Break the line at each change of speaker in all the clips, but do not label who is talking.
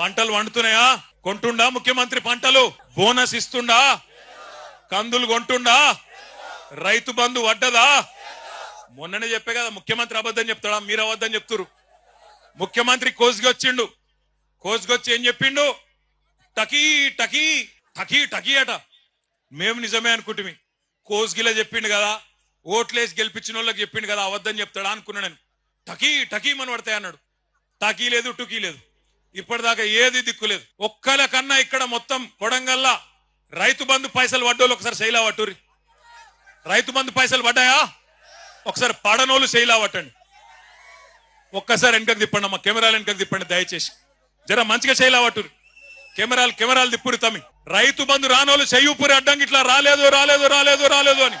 పంటలు వండుతున్నాయా? కొంటుండా ముఖ్యమంత్రి పంటలు? బోనస్ ఇస్తుండా? కందులు కొంటుండా? రైతు బంధు వడ్డదా? మొన్ననే చెప్పే కదా ముఖ్యమంత్రి అబద్ధం చెప్తాడా? మీరు అబద్ధం చెప్తురు ముఖ్యమంత్రి కోసుకి వచ్చిండు వచ్చి ఏం చెప్పిండు? టకీ టకీ టకీ టకీ అట. మేము నిజమే అనుకుంటుమి. కోసుగిలా చెప్పిండు కదా. ఓట్లేసి గెలిపించిన వాళ్ళకి చెప్పిండు కదా అబద్ధం చెప్తాడా అనుకున్నా నేను. టకీ టకీ మన పడతాయి అన్నాడు. టకీ లేదు టుకీ లేదు. ఇప్పటిదాకా ఏది దిక్కు లేదు ఒక్కల కన్నా ఇక్కడ మొత్తం కొడంగల్లా రైతు బంధు పైసలు పడ్డోళ్ళు ఒకసారి శైలా పట్టురి రైతు బంధు పైసలు పడ్డాయా? ఒకసారి పడనోళ్ళు శైలా పట్టండి. ఒక్కసారి వెనకకు తిప్పండి అమ్మ కెమెరాలు వెనకకు తిప్పండి దయచేసి. జర మంచిగా శైలా పట్టురి కెమెరాలు కెమెరాలు తిప్పురి తమ్మి. రైతు బంధు రానోళ్ళు చెయ్యూపురి అడ్డంకి ఇట్లా రాలేదు రాలేదు రాలేదు రాలేదు అని.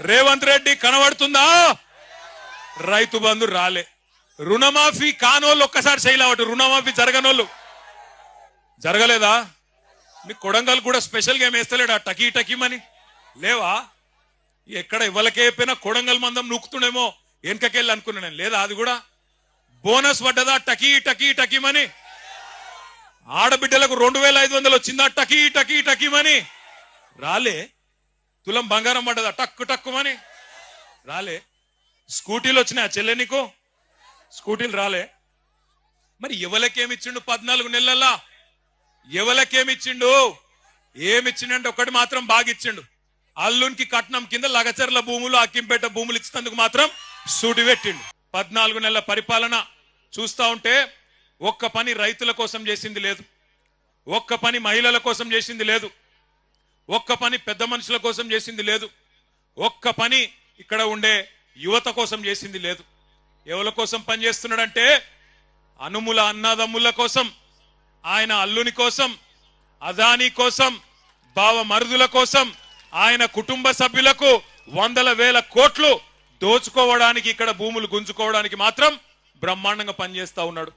రేవంత్ రెడ్డి కనబడుతుందా? రైతు బంధు రాలే. రుణమాఫీ కానోళ్ళు ఒక్కసారి శైలావట్టు రుణమాఫీ జరగనోళ్ళు. జరగలేదా? మీ కొడంగల్ కూడా స్పెషల్గా వేస్తలేడా టకీ టకీమని లేవా? ఎక్కడ ఇవ్వలకే చెప్పినా కొడంగల్ మందం నూకుతుండేమో. వెనకకెళ్ళి అనుకున్నాను నేను. లేదా అది కూడా? బోనస్ పడ్డదా? టకీ టకీ టకీమని ఆడబిడ్డలకు రెండు వేల ఐదు వందలు వచ్చిందా? టకీ టకీ టకీమని రాలే. తులం బంగారం పడ్డదా? టక్కు టక్కుమని రాలే. స్కూటీలు వచ్చినాయా చెల్లె నీకు? స్కూటీలు రాలే. మరి ఎవలకేమిచ్చిండు పద్నాలుగు నెలల్లా? ఎవలకేమిచ్చిండు? ఏమిచ్చిండంటే ఒకటి మాత్రం బాగిచ్చిండు. అల్లునికి కట్నం కింద లగచర్ల భూములు అక్కింపేట భూములు ఇచ్చినందుకు మాత్రం సూటి పెట్టిండు. పద్నాలుగు నెలల పరిపాలన చూస్తా ఉంటే ఒక్క పని రైతుల కోసం చేసింది లేదు. ఒక్క పని మహిళల కోసం చేసింది లేదు. ఒక్క పని పెద్ద మనుషుల కోసం చేసింది లేదు. ఒక్క పని ఇక్కడ ఉండే యువత కోసం చేసింది లేదు. ఎవరి కోసం పనిచేస్తున్నాడంటే అనుముల అన్నదమ్ముల కోసం ఆయన అల్లుని కోసం అదానీ కోసం బావ మరుదుల కోసం ఆయన కుటుంబ సభ్యులకు వందల వేల కోట్లు దోచుకోవడానికి ఇక్కడ భూములు గుంజుకోవడానికి మాత్రం బ్రహ్మాండంగా పనిచేస్తా ఉన్నాడు.